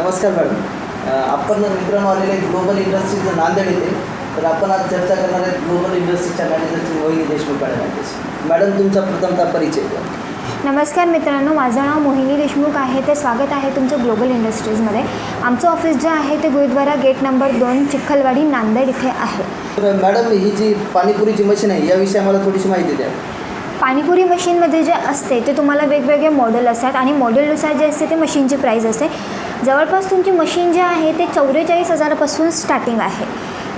नमस्कार मॅडम. आपण मित्रांनो आलेले ग्लोबल इंडस्ट्रीज नांदेड येथे. तर आपण आज चर्चा करणार आहेत ग्लोबल इंडस्ट्रीजच्या manager Shri Mohini Deshmukh madam madam तुमचा प्रथमतः परिचय द्या. नमस्कार मित्रांनो माझं नाव मोहिनी देशमुख आहे. ते स्वागत आहे तुमचं ग्लोबल इंडस्ट्रीजमध्ये आमचं ऑफिस जे आहे ते गुरुद्वारा गेट नंबर दोन चिखलवाडी नांदेड इथे आहे. मॅडम ही जी पाणीपुरीची मशीन आहे याविषयी आम्हाला थोडीशी माहिती द्या. पाणीपुरी मशीनमध्ये जे असते ते तुम्हाला वेगवेगळे मॉडेल असतात आणि मॉडेलनुसार जे असते ते मशीनची प्राईस असते. जवळपास तुमची मशीन जे आहे ते चौवेचाळीस हजारापासून स्टार्टिंग आहे.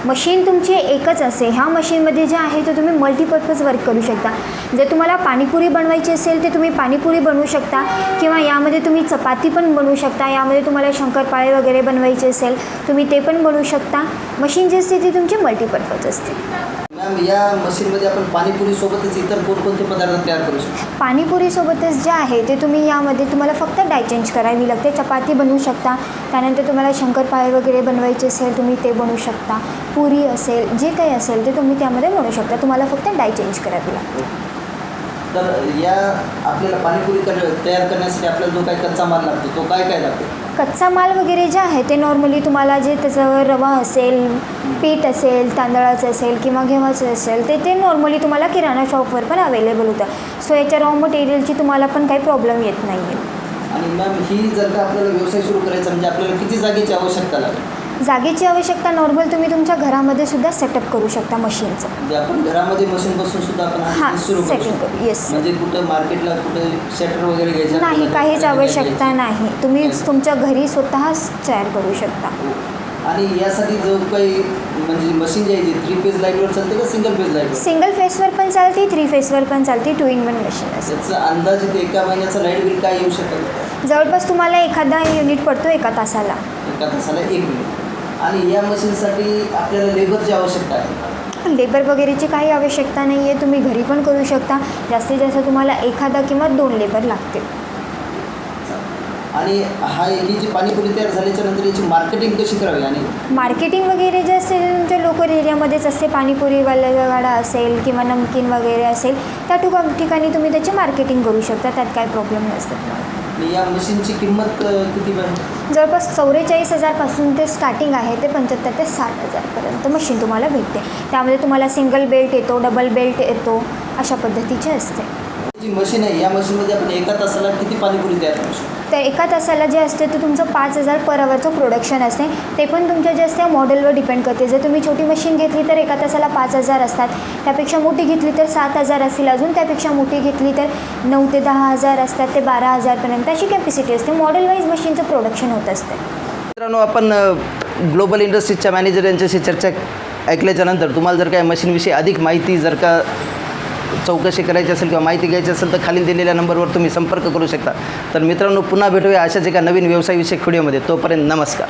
मशीन तुमची एकच असे ह्या मशीनमध्ये जे आहे ते तुम्ही मल्टीपर्पज वर्क करू शकता. जर तुम्हाला पाणीपुरी बनवायची असेल तर तुम्ही पाणीपुरी बनवू शकता. किंवा यामध्ये तुम्ही चपाती पण बनवू शकता. यामध्ये तुम्हाला शंकरपाळे वगैरे बनवायचे असेल तुम्ही ते पण बनवू शकता. मशीन जी असते ती तुमची मल्टीपर्पज असते. मॅम या मशीनमध्ये आपण पाणीपुरीसोबतच इतर कोणकोणते पदार्थ तयार करू शकतो? पाणीपुरीसोबतच जे आहे ते तुम्ही यामध्ये तुम्हाला फक्त डाय चेंज करावी लागते. चपाती बनवू शकता. त्यानंतर तुम्हाला शंकरपाळे वगैरे बनवायचे असेल तुम्ही ते बनवू शकता. पुरी असेल जे काही असेल ते तुम्ही त्यामध्ये बनवू शकता. तुम्हाला फक्त डाय चेंज करावी लागते. तर या आपल्याला पाणीपुरी कर तयार करण्यासाठी आपल्याला जो काही कच्चा माल लागतो तो काय काय लागतो? कच्चा माल वगैरे जे आहे ते नॉर्मली तुम्हाला जे त्याचं रवा असेल पीठ असेल तांदळाचं असेल किंवा गव्हाचं असेल ते ते नॉर्मली तुम्हाला किराणा शॉपवर पण अवेलेबल होतं. सो याच्या रॉ मटेरियलची तुम्हाला पण काही प्रॉब्लेम येत नाही आहे आणि मॅम ही जर का आपल्याला व्यवसाय सुरू करायचा म्हणजे आपल्याला किती जागेची आवश्यकता लागेल? जागेची आवश्यकता नॉर्मल तुम्ही तुमच्या घरामध्ये सुद्धा सेटअप करू शकता मशीनचं म्हणजे आपण घरामध्ये मशीन बसून सुद्धा आपण हा business सुरू करू सेटिंग शकतो. करू येस म्हणजे कुठं मार्केटला कुठं शटर वगैरे घ्यायचं नाही आपल्याला काहीच आवश्यकता घ्यायचं. नाही. तुम्ही तुमच्या घरी स्वतःच तयार करू शकता. आणि यासाठी जो काही म्हणजे मशीन जी आहे ती थ्री पेज लाईटवर चालते का सिंगल पेज लाईटवर सिंगल फेसवर पण चालते थ्री फेसवर पण चालते टू इन वन मशीन असते. त्याचं अंदाजित एका महिन्याचं लाइट बिल काय येऊ शकेल जवळपास तुम्हाला एखादा युनिट पडतो एका तासाला. एका तासाला एक मिनिट आणि या मशीनसाठी आपल्याला लेबरची आवश्यकता आहे. लेबर वगैरेची काही आवश्यकता नाही आहे तुम्ही घरी पण करू शकता. जास्तीत जास्त तुम्हाला एखादा किंवा दोन लेबर लागतील. आणि हा ही जी पाणीपुरी तयार झाल्याच्यानंतर याची मार्केटिंग कशी करावी आणि? मार्केटिंग वगैरे जे असते ते तुमच्या लोकल एरियामध्येच असते पाणीपुरीवाला गाडा असेल किंवा नमकीन वगैरे असेल त्या ठिका ठिकाणी तुम्ही त्याची मार्केटिंग करू शकता त्यात काही प्रॉब्लेम नसतं आणि या मशीनची किंमत अ, किती जवळपास चौवेचाळीस हजारपासून ते स्टार्टिंग आहे ते पंच्याहत्तर ते साठ हजारपर्यंत मशीन तुम्हाला भेटते. त्यामध्ये तुम्हाला सिंगल बेल्ट येतो डबल बेल्ट येतो अशा पद्धतीचे असते. जी मशीन आहे. या मशीनमध्ये आपण एका तासाला किती पाणीपुरी तयार करू शकतो? तर एका तासाला जे असते ते तुमचं पाच हजार पर अवरचं प्रोडक्शन असते. ते पण तुमच्या जे असते मॉडेलवर डिपेंड करते. जर तुम्ही छोटी मशीन घेतली तर एका तासाला पाच हजार असतात. त्यापेक्षा मोठी घेतली तर सात हजार असतील अजून. त्यापेक्षा मोठी घेतली तर नऊ ते दहा हजार असतात ते बारा हजारपर्यंत अशी कॅपॅसिटी असते. मॉडेल वाईज मशीनचं प्रोडक्शन होत असते. मित्रांनो आपण ग्लोबल इंडस्ट्रीजच्या मॅनेजर यांच्याशी चर्चा ऐकल्याच्या नंतर तुम्हाला जर काय मशीनविषयी अधिक माहिती जर का चौकशी करायची असेल किंवा माहिती घ्यायची असेल तर खाली दिलेल्या नंबरवर तुम्ही संपर्क करू शकता. तर मित्रांनो पुन्हा भेटूया अशाच एका नवीन व्यवसायविषयक व्हिडिओमध्ये. तोपर्यंत नमस्कार.